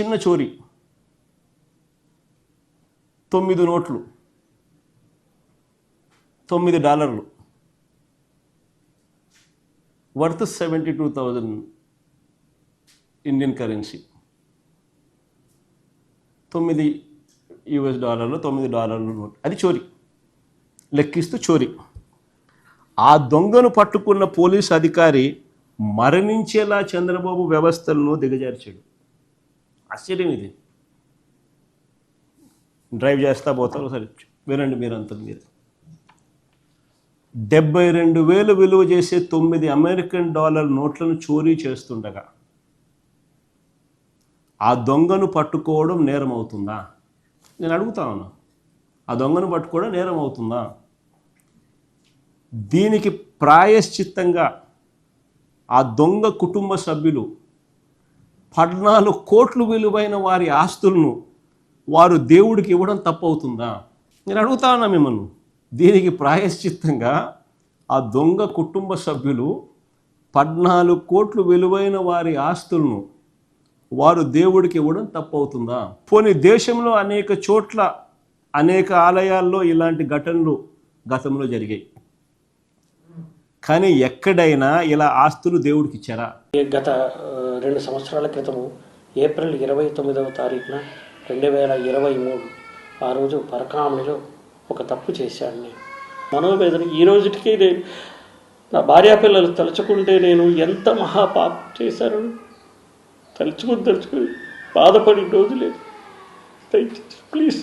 చిన్న చోరీ. తొమ్మిది నోట్లు. తొమ్మిది డాలర్లు. Worth seventy two thousand Indian currency. తొమ్మిది యుఎస్ డాలర్లు తొమ్మిది డాలర్లు నోట్. అది చోరీ. లెక్కిస్తూ చోరీ. ఆ దొంగను పట్టుకున్న పోలీస్ అధికారి మరణించేలా చంద్రబాబు వ్యవస్థలను దిగజార్చాడు. ఆశ్చర్యం ఇది. డ్రైవ్ చేస్తా పోతారు సరే వినండి మీరంతా మీరు. డెబ్బై రెండు వేలు విలువ చేసే తొమ్మిది అమెరికన్ డాలర్ నోట్లను చోరీ చేస్తుండగా ఆ దొంగను పట్టుకోవడం నేరం అవుతుందా నేను అడుగుతా ఉన్నా. ఆ దొంగను పట్టుకోవడం నేరం అవుతుందా దీనికి ప్రాయశ్చిత్తంగా ఆ దొంగ కుటుంబ సభ్యులు పద్నాలుగు కోట్లు విలువైన వారి ఆస్తులను వారు దేవుడికి ఇవ్వడం తప్పవుతుందా? నేను అడుగుతానా మిమ్మల్ని. దీనికి ప్రాయశ్చిత్తంగా ఆ దొంగ కుటుంబ సభ్యులు పద్నాలుగు కోట్లు విలువైన వారి ఆస్తులను వారు దేవుడికి ఇవ్వడం తప్పవుతుందా? పోనీ దేశంలో అనేక చోట్ల అనేక ఆలయాల్లో ఇలాంటి ఘటనలు గతంలో జరిగాయి. కానీ ఎక్కడైనా ఇలా ఆస్తులు దేవుడికి ఇచ్చారా గత రెండు సంవత్సరాల క్రితము ఏప్రిల్ ఇరవై తొమ్మిదవ తారీఖున రెండు వేల ఇరవై మూడు ఆ రోజు పరకామణిలో ఒక తప్పు చేశాను నేను. మనోవేదన ఈ రోజుకి నేను నా భార్యాపిల్లలు తలుచుకుంటే నేను ఎంత మహాపాపం చేశాను తలుచుకుని తలుచుకుని బాధపడి రోజు లేదు దయచేసి ప్లీజ్